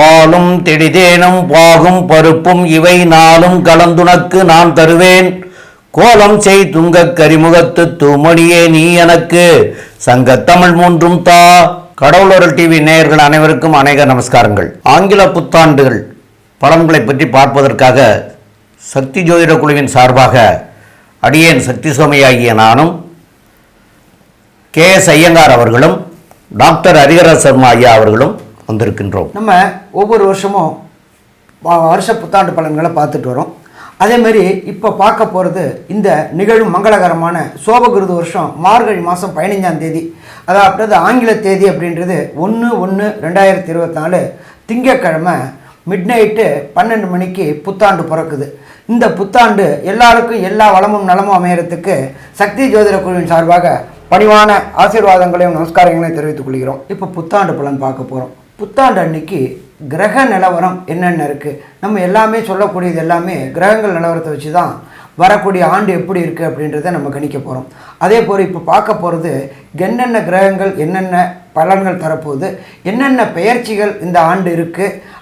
பாலும் திடிதேனும் பாகும் பருப்பும் இவை நாளும் கலந்துனக்கு நான் தருவேன். கோலம் செய் துங்கக் கரிமுகத்து தூமணியே நீ எனக்கு. சங்கத்தமிழ் மூன்றும் தா. கடவுளர் டிவி நேயர்கள் அனைவருக்கும் அநேக நமஸ்காரங்கள். ஆங்கில புத்தாண்டுகள் பலன்களை பற்றி பார்ப்பதற்காக சக்தி ஜோதிட குழுவின் சார்பாக அடியேன் சக்தி சோமையாகிய நானும் கே எஸ் ஐயங்கார் அவர்களும் டாக்டர் ஹரிஹர சர்மா ஐயா அவர்களும் வந்திருக்கின்றோம். நம்ம ஒவ்வொரு வருஷமும் வருஷ புத்தாண்டு பலன்களை பார்த்துட்டு வரோம். அதேமாரி இப்போ பார்க்க போகிறது இந்த நிகழும் மங்களகரமான சோபகிருது வருஷம் மார்கழி மாதம் பதினைஞ்சாம் தேதி. அதாவது ஆங்கில தேதி அப்படின்றது ஒன்று ஒன்று ரெண்டாயிரத்தி இருபத்தி திங்கக்கிழமை மிட் நைட்டு பன்னெண்டு மணிக்கு புத்தாண்டு பிறக்குது. இந்த புத்தாண்டு எல்லாருக்கும் எல்லா வளமும் நலமும் அமையறதுக்கு சக்தி ஜோதிட குழுவின் சார்பாக பணிவான ஆசீர்வாதங்களையும் நமஸ்காரங்களையும் தெரிவித்துக் கொள்கிறோம். இப்போ புத்தாண்டு பலன் பார்க்க போகிறோம் புத்தாண்டு அன்னைக்கு கிரக நிலவரம் என்னென்ன இருக்குது நம்ம எல்லாமே சொல்லக்கூடியது எல்லாமே கிரகங்கள் நிலவரத்தை வச்சு தான் வரக்கூடிய ஆண்டு எப்படி இருக்குது அப்படின்றத நம்ம கணிக்க போகிறோம் அதே போல் இப்போ பார்க்க போகிறது என்னென்ன கிரகங்கள் என்னென்ன பலன்கள் தரப்போகுது என்னென்ன பெயர்ச்சிகள் இந்த ஆண்டு இருக்குது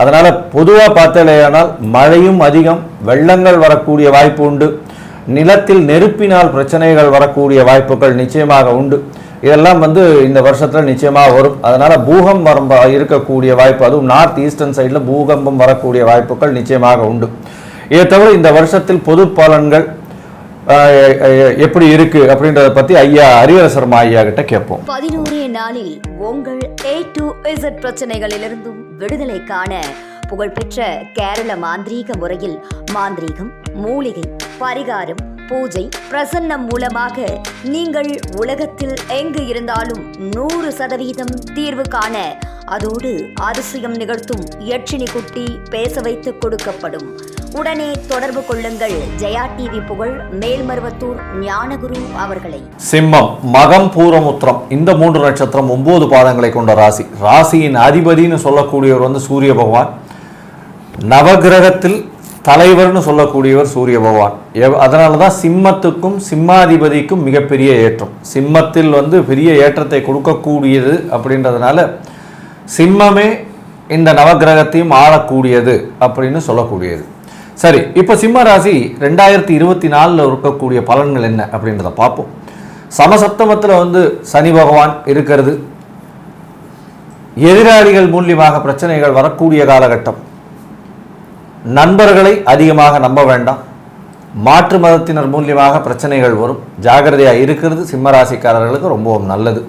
அதனால் பொதுவாக பார்த்தாலேயானால் மழையும் அதிகம் வெள்ளங்கள் வரக்கூடிய வாய்ப்பு உண்டு. நிலத்தில் நெருப்பினால் பிரச்சனைகள் வரக்கூடிய வாய்ப்புகள் நிச்சயமாக உண்டு. இதெல்லாம் வந்து இந்த வருஷத்தில் நிச்சயமாக வரும். அதனால் பூகம்பம் இருக்கக்கூடிய வாய்ப்பு அதுவும் நார்த் ஈஸ்டர்ன் சைடில் பூகம்பம் வரக்கூடிய வாய்ப்புகள் நிச்சயமாக உண்டு. இதை தவிர இந்த வருஷத்தில் பொது பலன்கள் எப்படி இருக்கு அப்படின்றத பத்தி ஐயா அரியரசர்மா ஐயா கிட்ட கேட்போம். பதினோரே நாளில் உங்கள் ஏ டு இசட் பிரச்சனைகளிலிருந்தும் விடுதலை காண புகழ்பெற்ற கேரள மாந்திரீக முறையில் மாந்திரீகம் மூலிகை பரிகாரம் பூஜை பிரசன்னம் மூலமாக நீங்கள் உலகத்தில் எங்கு இருந்தாலும் நூறு சதவீதம் தீர்வு காண அதோடு அதிசயம் நிகழ்த்தும் யட்சினி குட்டி பேச வைத்து கொடுக்கப்படும். உடனே தொடர்பு கொள்ளுங்கள். ஜெயா டிவி புகழ் மேல்மருவத்தூர் ஞானகுரு அவர்களை. சிம்மம் மகம் பூரமுத்திரம் இந்த மூன்று நட்சத்திரம் ஒன்பது பாதங்களை கொண்ட ராசி. ராசியின் அதிபதின்னு சொல்லக்கூடியவர் வந்து சூரிய பகவான். நவகிரகத்தில் தலைவர்னு சொல்லக்கூடியவர் சூரிய பகவான். அதனால தான் சிம்மத்துக்கும் சிம்மாதிபதிக்கும் மிகப்பெரிய ஏற்றம். சிம்மத்தில் வந்து பெரிய ஏற்றத்தை கொடுக்கக்கூடியது அப்படின்றதுனால சிம்மமே இந்த நவகிரகத்தையும் ஆளக்கூடியது அப்படின்னு சொல்லக்கூடியது. சரி இப்போ சிம்ம ராசி ரெண்டாயிரத்தி இருபத்தி நாலில் இருக்கக்கூடிய பலன்கள் என்ன அப்படின்றத பார்ப்போம். சமசப்தமத்தில் வந்து சனி பகவான் இருக்கிறது. எதிராளிகள் மூலியமாக பிரச்சனைகள் வரக்கூடிய காலகட்டம். நண்பர்களை அதிகமாக நம்ப வேண்டாம். மாற்று மதத்தினர் மூலியமாக பிரச்சனைகள் வரும். ஜாகிரதையாக இருக்கிறது சிம்மராசிக்காரர்களுக்கு ரொம்பவும் நல்லது.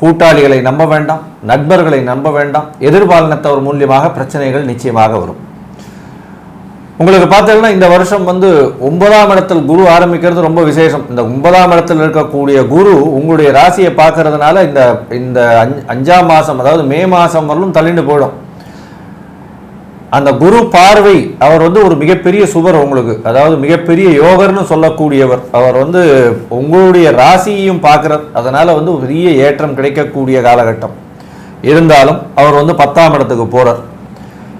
கூட்டாளிகளை நம்ப வேண்டாம். நண்பர்களை நம்ப வேண்டாம். எதிர்பாலினத்தவர் மூலியமாக பிரச்சனைகள் நிச்சயமாக வரும். உங்களுக்கு பார்த்தீங்கன்னா இந்த வருஷம் வந்து ஒன்பதாம் இடத்தில் குரு ஆரம்பிக்கிறது ரொம்ப விசேஷம். இந்த ஒன்பதாம் இடத்தில் இருக்கக்கூடிய குரு உங்களுடைய ராசியை பார்க்கறதுனால இந்த இந்த அஞ்சாம் மாதம் அதாவது மே மாதம் வரலும் தள்ளிண்டு போயிடும். அந்த குரு பார்வை அவர் வந்து ஒரு மிகப்பெரிய சுவர் உங்களுக்கு. அதாவது மிகப்பெரிய யோகர்னு சொல்லக்கூடியவர். அவர் வந்து உங்களுடைய ராசியையும் பார்க்குறார். அதனால் வந்து பெரிய ஏற்றம் கிடைக்கக்கூடிய காலகட்டம். இருந்தாலும் அவர் வந்து பத்தாம் இடத்துக்கு போகிறார்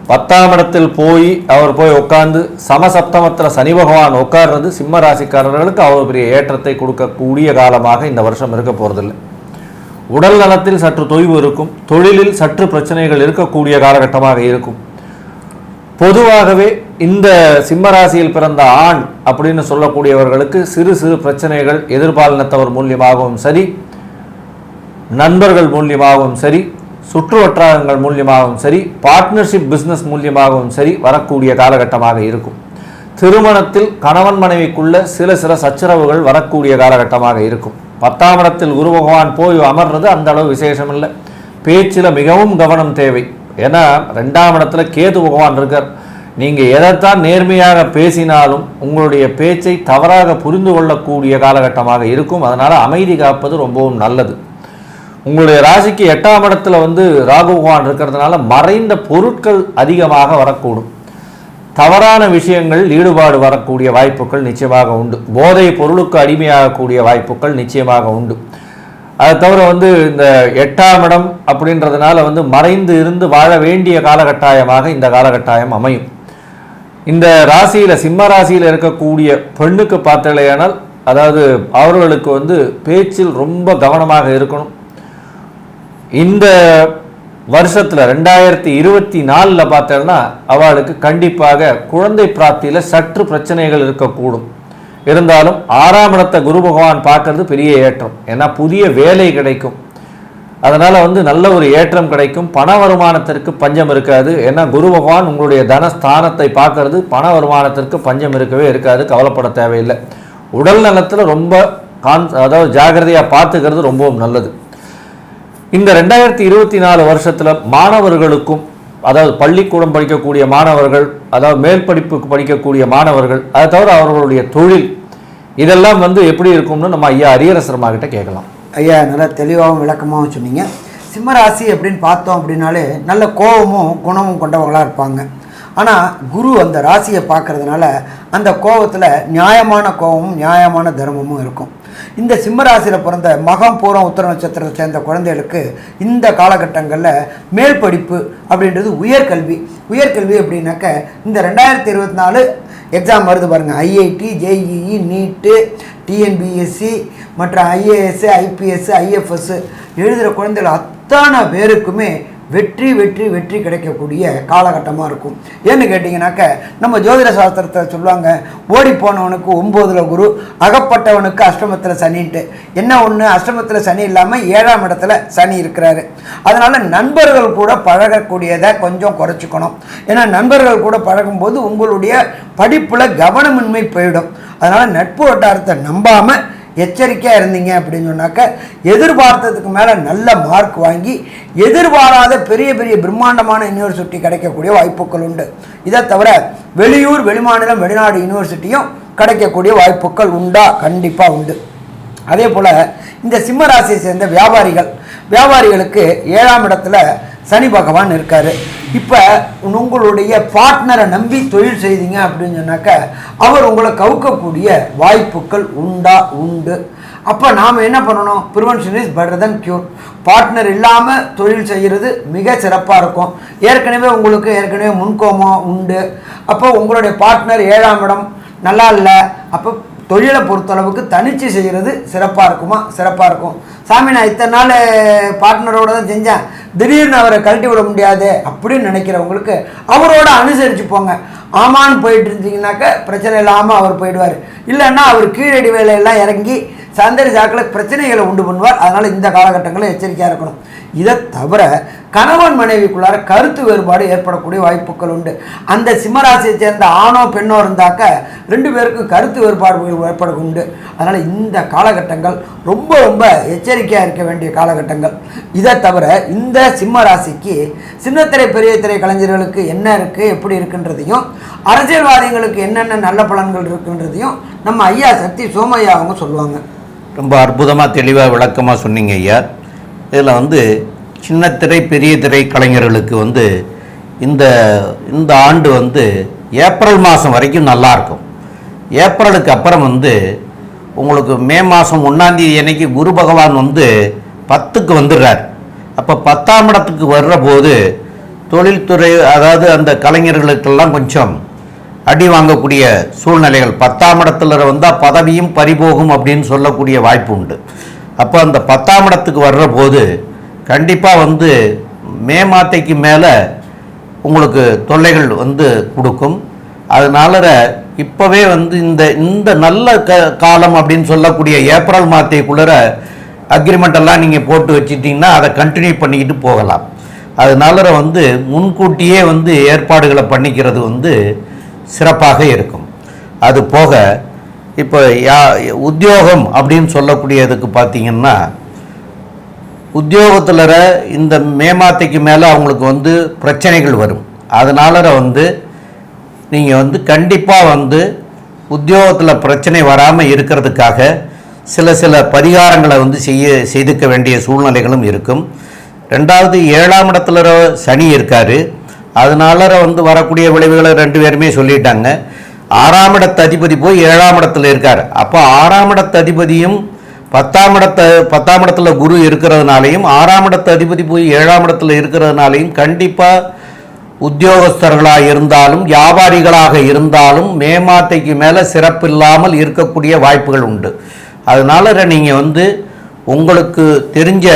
பத்தாம் இடத்தில் போய் அவர் போய் உட்கார்ந்து சமசப்தமத்தில் சனி பகவான் உட்கார்றது சிம்ம ராசிக்காரர்களுக்கு அவ்வளோ பெரிய ஏற்றத்தை கொடுக்கக்கூடிய காலமாக இந்த வருஷம் இருக்க போகிறதில்லை உடல் நலத்தில் சற்று தொய்வு இருக்கும் தொழிலில் சற்று பிரச்சனைகள் இருக்கக்கூடிய காலகட்டமாக இருக்கும். பொதுவாகவே இந்த சிம்மராசியில் பிறந்த ஆண் அப்படின்னு சொல்லக்கூடியவர்களுக்கு சிறு சிறு பிரச்சனைகள் எதிர்பாலினத்தவர் மூலியமாகவும் சரி நண்பர்கள் மூலியமாகவும் சரி சுற்று வட்டாரங்கள் மூலியமாகவும் சரி பார்ட்னர்ஷிப் பிஸ்னஸ் மூலியமாகவும் சரி வரக்கூடிய காலகட்டமாக இருக்கும். திருமணத்தில் கணவன் மனைவிக்குள்ள சில சில சச்சரவுகள் வரக்கூடிய காலகட்டமாக இருக்கும். பத்தாம் இடத்தில் குரு பகவான் போய் அமர்றது அந்த அளவு விசேஷம் இல்லை. பேச்சில் மிகவும் கவனம் தேவை. ஏன்னா ரெண்டாம் இடத்துல கேது பகவான் இருக்கார். நீங்கள் எதைத்தான் நேர்மையாக பேசினாலும் உங்களுடைய பேச்சை தவறாக புரிந்து கொள்ளக்கூடிய காலகட்டமாக இருக்கும். அதனால் அமைதி காப்பது ரொம்பவும் நல்லது. உங்களுடைய ராசிக்கு எட்டாம் இடத்துல வந்து ராகு பகவான் இருக்கிறதுனால மறைந்த பொருட்கள் அதிகமாக வரக்கூடும். தவறான விஷயங்கள் ஈடுபாடு வரக்கூடிய வாய்ப்புகள் நிச்சயமாக உண்டு. போதை பொருளுக்கு அடிமையாகக்கூடிய வாய்ப்புகள் நிச்சயமாக உண்டு. அதை தவிர வந்து இந்த எட்டாம் இடம் அப்படின்றதுனால வந்து மறைந்து இருந்து வாழ வேண்டிய காலகட்டாயமாக இந்த காலகட்டாயம் அமையும். இந்த ராசியில் சிம்ம ராசியில் இருக்கக்கூடிய பெண்ணுக்கு பார்த்தலையானால் அதாவது அவர்களுக்கு வந்து பேச்சில் ரொம்ப கவனமாக இருக்கணும். இந்த வருஷத்தில் ரெண்டாயிரத்தி இருபத்தி நாலில் பார்த்தோம்னா அவளுக்கு கண்டிப்பாக குழந்தை பிராப்தியில் சற்று பிரச்சனைகள் இருக்கக்கூடும். இருந்தாலும் ஆறாம் இடத்தை குரு பகவான் பார்க்கறது பெரிய ஏற்றம். ஏன்னா புதிய வேலை கிடைக்கும். அதனால் வந்து நல்ல ஒரு ஏற்றம் கிடைக்கும். பண வருமானத்திற்கு பஞ்சம் இருக்காது. ஏன்னா குரு பகவான் உங்களுடைய தனஸ்தானத்தை பார்க்கறது பண வருமானத்திற்கு பஞ்சம் இருக்கவே இருக்காது. கவலைப்பட தேவையில்லை. உடல் நலத்தில் ரொம்ப கான் அதாவது ஜாகிரதையாக பார்த்துக்கிறது ரொம்பவும் நல்லது. இந்த ரெண்டாயிரத்தி இருபத்தி நாலு வருஷத்தில் மாணவர்களுக்கும் அதாவது பள்ளிக்கூடம் படிக்கக்கூடிய மாணவர்கள் அதாவது மேல் படிப்புக்கு படிக்கக்கூடிய மாணவர்கள் அதை தவிர அவர்களுடைய தொழில் இதெல்லாம் வந்து எப்படி இருக்கும்னு நம்ம ஐயா அரியரசர்மா கிட்ட கேட்கலாம். ஐயா நல்லா தெளிவாகவும் விளக்கமாகவும் சொன்னீங்க. சிம்மராசி அப்படின்னு பார்த்தோம் அப்படின்னாலே நல்ல கோபமும் குணமும் கொண்டவங்களாக இருப்பாங்க. ஆனால் குரு அந்த ராசியை பார்க்கறதுனால அந்த கோபத்தில் நியாயமான கோபமும் நியாயமான தர்மமும் இருக்கும். இந்த சிம்மராசியில் பிறந்த மகம் பூரம் உத்தர நட்சத்திரத்தை சேர்ந்த குழந்தைகளுக்கு இந்த காலகட்டங்களில் மேல் படிப்பு அப்படின்றது உயர்கல்வி. உயர்கல்வி அப்படின்னாக்க இந்த ரெண்டாயிரத்தி இருபத்தி நாலு எக்ஸாம் வருது பாருங்கள் ஐஐடி ஜேஇஇ நீட்டு டிஎன்பிஎஸ்சி மற்ற ஐஏஎஸ்ஸு ஐபிஎஸ்ஸு ஐஎஃப்எஸ்ஸு எழுதுகிற குழந்தைகள் அத்தனை பேருக்குமே வெற்றி வெற்றி வெற்றி கிடைக்கக்கூடிய காலகட்டமாக இருக்கும். ஏன்னு கேட்டிங்கனாக்க நம்ம ஜோதிட சாஸ்திரத்தில் சொல்லுவாங்க ஓடி போனவனுக்கு ஒம்போதில் குரு அகப்பட்டவனுக்கு அஷ்டமத்தில் சனின்ட்டு. என்ன ஒன்று அஷ்டமத்தில் சனி இல்லாமல் ஏழாம் இடத்துல சனி இருக்கிறாரு. அதனால் நண்பர்கள் கூட பழகக்கூடியதை கொஞ்சம் குறைச்சிக்கணும். ஏன்னா நண்பர்கள் கூட பழகும்போது உங்களுடைய படிப்பில் கவனமின்மை போயிடும். அதனால் நட்பு வட்டாரத்தை நம்பாமல் எச்சரிக்கையாக இருந்தீங்க அப்படின்னு சொன்னாக்க எதிர்பார்த்ததுக்கு மேலே நல்ல மார்க் வாங்கி எதிர்பாராத பெரிய பெரிய பிரம்மாண்டமான யூனிவர்சிட்டி கிடைக்கக்கூடிய வாய்ப்புகள் உண்டு. இதை தவிர வெளியூர் வெளிமாநிலம் வெளிநாடு யூனிவர்சிட்டியும் கிடைக்கக்கூடிய வாய்ப்புகள் உண்டா? கண்டிப்பாக உண்டு. அதே போல் இந்த சிம்ம ராசியை சேர்ந்த வியாபாரிகள் வியாபாரிகளுக்கு ஏழாம் இடத்துல சனி பகவான் இருக்கார். இப்போ உங்களுடைய பார்ட்னரை நம்பி தொழில் செய்தீங்க அப்படின்னு சொன்னாக்க அவர் உங்களை கவுக்கக்கூடிய வாய்ப்புகள் உண்டா? உண்டு. அப்போ நாம் என்ன பண்ணணும்? Prevention is better than cure partner இல்லாமல் தொழில் செய்கிறது மிக சிறப்பாக இருக்கும். ஏற்கனவே உங்களுக்கு ஏற்கனவே முன்கோமம் உண்டு. அப்போ உங்களுடைய பார்ட்னர் ஏழாம் இடம் நல்லா இல்லை. அப்போ தொழிலை பொறுத்தளவுக்கு தனிச்சு செய்கிறது சிறப்பாக இருக்குமா? சிறப்பாக இருக்கும். சாமி நான் இத்தனை நாள் பார்ட்னரோட தான் செஞ்சேன். திடீர்னு அவரை கழட்டி விட முடியாது அப்படின்னு நினைக்கிறவங்களுக்கு அவரோட அனுசரித்து போங்க. ஆமான்னு போயிட்டு இருந்தீங்கன்னாக்க பிரச்சனை இல்லாமல் அவர் போயிடுவார். இல்லைன்னா அவர் கீழடி வேலையெல்லாம் இறங்கி சந்தரி சாக்கில் பிரச்சனைகளை உண்டு பண்ணுவார். அதனால் இந்த காலகட்டங்களில் எச்சரிக்கையாக இருக்கணும். இதை தவிர கணவன் மனைவிக்குள்ளார கருத்து வேறுபாடு ஏற்படக்கூடிய வாய்ப்புகள் உண்டு. அந்த சிம்மராசியை சேர்ந்த ஆணோ பெண்ணோ இருந்தாக்க ரெண்டு பேருக்கும் கருத்து வேறுபாடு ஏற்பட உண்டு. அதனால் இந்த காலகட்டங்கள் ரொம்ப ரொம்ப எச்சரிக்கையாக இருக்க வேண்டிய காலகட்டங்கள். இதை தவிர இந்த சிம்ம ராசிக்கு சின்னத்திரை பெரிய திரை கலைஞர்களுக்கு என்ன இருக்குது எப்படி இருக்குன்றதையும் அரசியல்வாதிகளுக்கு என்னென்ன நல்ல பலன்கள் இருக்குன்றதையும் நம்ம ஐயா சக்தி சோமையா அவங்க சொல்லுவாங்க. ரொம்ப அற்புதமாக தெளிவாக விளக்கமாக சொன்னீங்க ஐயா. இதில் வந்து சின்ன திரை பெரிய திரை கலைஞர்களுக்கு வந்து இந்த இந்த ஆண்டு வந்து ஏப்ரல் மாதம் வரைக்கும் நல்லாயிருக்கும் ஏப்ரலுக்கு அப்புறம் வந்து உங்களுக்கு மே மாதம் ஒன்றாந்தேதி அன்னைக்கு குரு பகவான் வந்து பத்துக்கு வந்துடுறார். அப்போ பத்தாம் இடத்துக்கு வர்ற போது தொழில்துறை அதாவது அந்த கலைஞர்களுக்கெல்லாம் கொஞ்சம் அடி வாங்கக்கூடிய சூழ்நிலைகள். பத்தாம் இடத்துல வந்தால் பதவியும் பறிபோகும் அப்படின்னு சொல்லக்கூடிய வாய்ப்பு உண்டு. அப்போ அந்த பத்தாம் இடத்துக்கு வர்ற போது கண்டிப்பாக வந்து மே மாத்தைக்கு மேலே உங்களுக்கு தொல்லைகள் வந்து கொடுக்கும். அதனால இப்போவே வந்து இந்த இந்த நல்ல க காலம் அப்படின்னு சொல்லக்கூடிய ஏப்ரல் மாதத்துக்குள்ளே அக்ரிமெண்ட் எல்லாம் நீங்கள் போட்டு வச்சிட்டிங்கன்னா அதை கண்டினியூ பண்ணிக்கிட்டு போகலாம். அதனால வந்து முன்கூட்டியே வந்து ஏற்பாடுகளை பண்ணிக்கிறது வந்து சிறப்பாக இருக்கும். அது போக இப்போ யா உத்தியோகம் அப்படின்னு சொல்லக்கூடியதுக்கு பார்த்தீங்கன்னா உத்தியோகத்தில் இந்த மே மாத்தைக்கு மேலே அவங்களுக்கு வந்து பிரச்சனைகள் வரும். அதனால வந்து நீங்கள் வந்து கண்டிப்பாக வந்து உத்தியோகத்தில் பிரச்சனை வராமல் இருக்கிறதுக்காக சில சில பரிகாரங்களை வந்து செய்ய செய்துக்க வேண்டிய சூழ்நிலைகளும் இருக்கும். ரெண்டாவது ஏழாம் இடத்துல சனி இருக்கார். அதனால வந்து வரக்கூடிய விளைவுகளை ரெண்டு பேருமே சொல்லிட்டாங்க. ஆறாம் இடத்து அதிபதி போய் ஏழாம் இடத்துல இருக்கார். அப்போ ஆறாம் இடத்து அதிபதியும் பத்தாம் இடத்த பத்தாம் இடத்துல குரு இருக்கிறதுனாலையும் ஆறாம் இடத்து அதிபதி போய் ஏழாம் இடத்துல இருக்கிறதுனாலையும் கண்டிப்பாக உத்தியோகஸ்தர்களாக இருந்தாலும் வியாபாரிகளாக இருந்தாலும் மே மாத்தைக்கு மேலே சிறப்பில்லாமல் இருக்கக்கூடிய வாய்ப்புகள் உண்டு. அதனால நீங்கள் வந்து உங்களுக்கு தெரிஞ்ச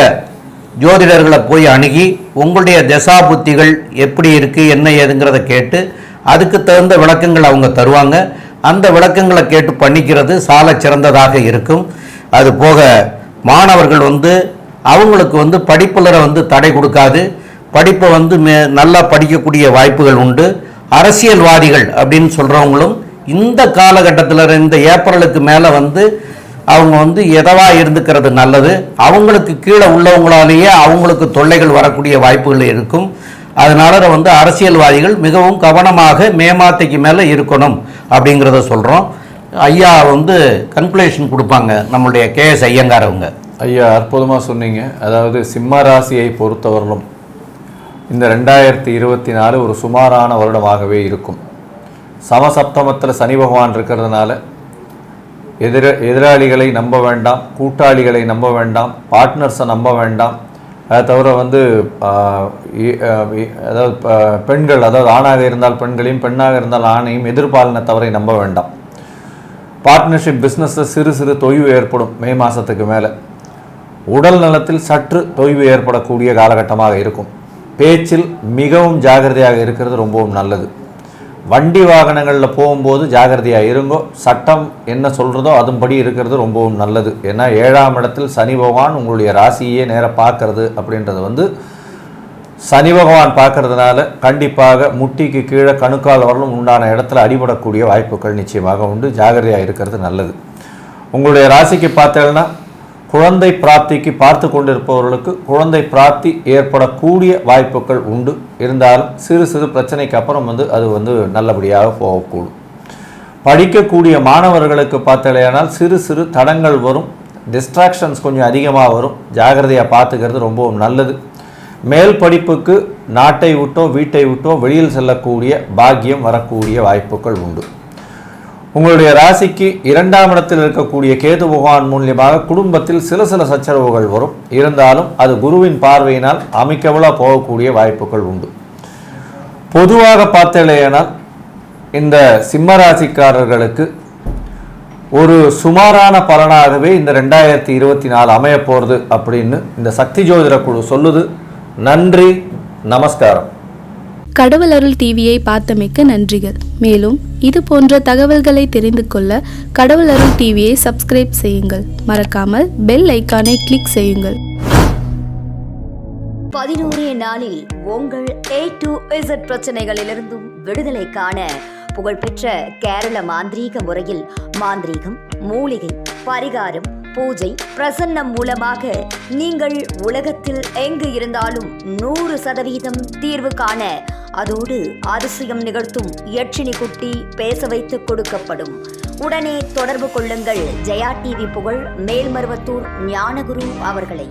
ஜோதிடர்களை போய் அணுகி உங்களுடைய தசா புத்திகள் எப்படி இருக்குது என்ன ஏதுங்கிறத கேட்டு அதுக்கு தகுந்த விளக்கங்கள் அவங்க தருவாங்க. அந்த விளக்கங்களை கேட்டு பண்ணிக்கிறது சால சிறந்ததாக இருக்கும். அது போக மாணவர்கள் வந்து அவங்களுக்கு வந்து படிப்புலரை வந்து தடை கொடுக்காது. படிப்பை வந்து மே நல்லா படிக்கக்கூடிய வாய்ப்புகள் உண்டு. அரசியல்வாதிகள் அப்படின்னு சொல்கிறவங்களும் இந்த காலகட்டத்தில் இந்த ஏப்ரலுக்கு மேலே வந்து அவங்க வந்து எதவா இருந்துக்கிறது நல்லது? அவங்களுக்கு கீழே உள்ளவங்களாலேயே அவங்களுக்கு தொல்லைகள் வரக்கூடிய வாய்ப்புகள் இருக்கும். அதனால வந்து அரசியல்வாதிகள் மிகவும் கவனமாக மே மாத்தைக்கு மேலே இருக்கணும் அப்படிங்கிறத சொல்கிறோம் ஐயா வந்து கன்குலேஷன் கொடுப்பாங்க நம்மளுடைய கேஎஸ் ஐயங்கார் அவங்க. ஐயா அற்புதமாக சொன்னீங்க. அதாவது சிம்ம ராசியை பொறுத்தவரையிலும் இந்த ரெண்டாயிரத்தி இருபத்தி நாலு ஒரு சுமாரான வருடமாகவே இருக்கும். சமசப்தமத்தில் சனி பகவான் இருக்கிறதுனால எதிர எதிராளிகளை நம்ப வேண்டாம் கூட்டாளிகளை நம்ப வேண்டாம் பார்ட்னர்ஸை நம்ப வேண்டாம் அதை தவிர வந்து அதாவது பெண்கள் அதாவது ஆணாக இருந்தால் பெண்களையும் பெண்ணாக இருந்தால் ஆணையும் எதிர்பாலின தவறை நம்ப வேண்டாம். பார்ட்னர்ஷிப் பிஸ்னஸில் சிறு சிறு தொய்வு ஏற்படும் மே மாதத்துக்கு மேலே. உடல் நலத்தில் சற்று தொய்வு ஏற்படக்கூடிய காலகட்டமாக இருக்கும். பேச்சில் மிகவும் ஜாகிரதையாக இருக்கிறது ரொம்பவும் நல்லது. வண்டி வாகனங்களில் போகும்போது ஜாகிரதையாக இருங்கோ. சட்டம் என்ன சொல்கிறதோ அதன்படி இருக்கிறது ரொம்பவும் நல்லது. ஏன்னா ஏழாம் இடத்தில் சனி பகவான் உங்களுடைய ராசியே நேராக பார்க்கறது அப்படின்றது வந்து சனி பகவான் பார்க்கறதுனால கண்டிப்பாக முட்டிக்கு கீழே கணுக்கால் வரலும் உண்டான இடத்துல அடிபடக்கூடிய வாய்ப்புகள் நிச்சயமாக உண்டு. ஜாகிரதையாக இருக்கிறது நல்லது. உங்களுடைய ராசிக்கு பார்த்தேன்னா குழந்தை பிராப்திக்கு பார்த்து கொண்டிருப்பவர்களுக்கு குழந்தை பிராப்தி ஏற்படக்கூடிய வாய்ப்புகள் உண்டு. இருந்தாலும் சிறு சிறு பிரச்சனைக்கு அப்புறம் வந்து அது வந்து நல்லபடியாக போகக்கூடும். படிக்கக்கூடிய மாணவர்களுக்கு பார்த்தலையானால் சிறு சிறு தடங்கள் வரும். டிஸ்ட்ராக்ஷன்ஸ் கொஞ்சம் அதிகமாக வரும். ஜாகிரதையாக பார்த்துக்கிறது ரொம்பவும் நல்லது. மேல் படிப்புக்கு நாட்டை விட்டோ வீட்டை விட்டோ வெளியில் செல்லக்கூடிய பாக்கியம் வரக்கூடிய வாய்ப்புகள் உண்டு. உங்களுடைய ராசிக்கு இரண்டாம் இடத்தில் இருக்கக்கூடிய கேது பகவான் மூலியமாக குடும்பத்தில் சில சில சச்சரவுகள் வரும். இருந்தாலும் அது குருவின் பார்வையினால் அமைக்கவலாக போகக்கூடிய வாய்ப்புகள் உண்டு. பொதுவாக பார்த்தலையானால் இந்த சிம்ம ராசிக்காரர்களுக்கு ஒரு சுமாரான பலனாகவே இந்த ரெண்டாயிரத்தி இருபத்தி நாலு அமைய போகிறது அப்படின்னு இந்த சக்தி ஜோதிட குழு சொல்லுது. நன்றி நமஸ்காரம். கடவுள் அருள் டிவியை பார்த்தமைக்க நன்றிகள். மேலும் இது போன்ற தகவல்களை தெரிந்து கொள்ள கடவுள் அருள் டிவியை சப்ஸ்கிரைப் செய்யுங்கள். மறக்காமல் பெல் ஐக்கானை கிளிக் செய்யுங்கள். பதினோரு நாளில் உங்கள் ஏ டு இசட் பிரச்சனைகளிலிருந்தும் விடுதலை காண புகழ்பெற்ற கேரள மாந்திரீக முறையில் மாந்திரீகம் மூலிகை பரிகாரம் பூஜை பிரசன்னம் மூலமாக நீங்கள் உலகத்தில் எங்கு இருந்தாலும் நூறு சதவீதம் தீர்வு காண அதோடு அதிசயம் நிகழ்த்தும் யட்சினி குட்டி பேச வைத்து கொடுக்கப்படும். உடனே தொடர்பு கொள்ளுங்கள். ஜெயா டிவி புகழ் மேல்மருவத்தூர் ஞானகுரு அவர்களை.